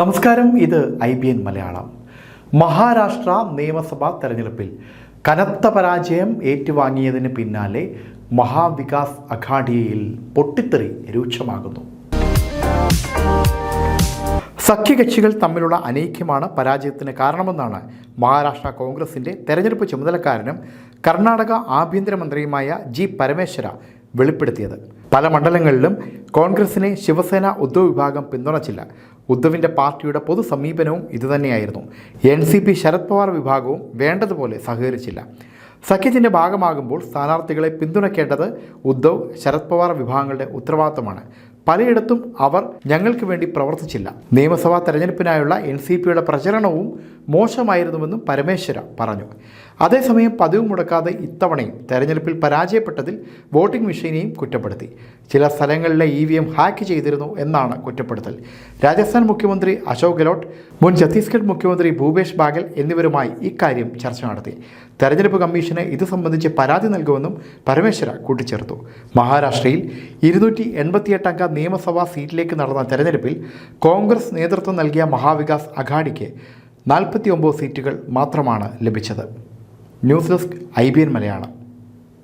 നമസ്കാരം ഇത് I B N Malayalam. Maharashtra നിയമസഭാ തെരഞ്ഞെടുപ്പിൽ കനത്ത പരാജയം ഏറ്റുവാങ്ങിയതിന് പിന്നാലെ മഹാവികാസ് അഘാഡിയയിൽ പൊട്ടിത്തെറി രൂക്ഷമാകുന്നു. സഖ്യകക്ഷികൾ തമ്മിലുള്ള അനൈക്യമാണ് പരാജയത്തിന് കാരണമെന്നാണ് മഹാരാഷ്ട്ര കോൺഗ്രസിന്റെ തെരഞ്ഞെടുപ്പ് ചുമതലക്കാരനും കർണാടക ആഭ്യന്തരമന്ത്രിയുമായ ജി പരമേശ്വര വെളിപ്പെടുത്തിയത്. പല മണ്ഡലങ്ങളിലും കോൺഗ്രസിനെ ശിവസേന ഉദ്ധവ് വിഭാഗം പിന്തുണച്ചില്ല. ഉദ്ധവിന്റെ പാർട്ടിയുടെ പൊതു സമീപനവും ഇതുതന്നെയായിരുന്നു. N C P Sharad Pawar വിഭാഗവും വേണ്ടതുപോലെ സഹകരിച്ചില്ല. സഖ്യത്തിന്റെ ഭാഗമാകുമ്പോൾ സ്ഥാനാർത്ഥികളെ പിന്തുണയ്ക്കേണ്ടത് ഉദ്ധവ് ശരത് പവാർ വിഭാഗങ്ങളുടെ ഉത്തരവാദിത്തമാണ്. പലയിടത്തും അവർ ഞങ്ങൾക്ക് വേണ്ടി പ്രവർത്തിച്ചില്ല. നിയമസഭാ തെരഞ്ഞെടുപ്പിനായുള്ള എൻ സി പിയുടെ പ്രചരണവും മോശമായിരുന്നുവെന്നും പരമേശ്വര പറഞ്ഞു. അതേസമയം പതിവ് മുടക്കാതെ ഇത്തവണയും തെരഞ്ഞെടുപ്പിൽ പരാജയപ്പെട്ടതിൽ വോട്ടിംഗ് മെഷീനെയും കുറ്റപ്പെടുത്തി. ചില സ്ഥലങ്ങളിലെ ഇ വി എം ഹാക്ക് ചെയ്തിരുന്നു എന്നാണ് കുറ്റപ്പെടുത്തൽ. രാജസ്ഥാൻ മുഖ്യമന്ത്രി അശോക് ഗെഹ്ലോട്ട് മുൻ ഛത്തീസ്ഗഡ് മുഖ്യമന്ത്രി ഭൂപേഷ് ബാഗൽ എന്നിവരുമായി ഇക്കാര്യം ചർച്ച നടത്തി. തെരഞ്ഞെടുപ്പ് കമ്മീഷന് ഇത് സംബന്ധിച്ച് പരാതി നൽകുമെന്നും പരമേശ്വര കൂട്ടിച്ചേർത്തു. മഹാരാഷ്ട്രയിൽ ഇരുന്നൂറ്റി എൺപത്തിയെട്ട് അംഗ നിയമസഭാ സീറ്റിലേക്ക് നടന്ന തെരഞ്ഞെടുപ്പിൽ കോൺഗ്രസ് നേതൃത്വം നൽകിയ മഹാവികാസ് അഘാഡിക്ക് നാൽപ്പത്തി സീറ്റുകൾ മാത്രമാണ് ലഭിച്ചത്. News desk I B N Malayalam.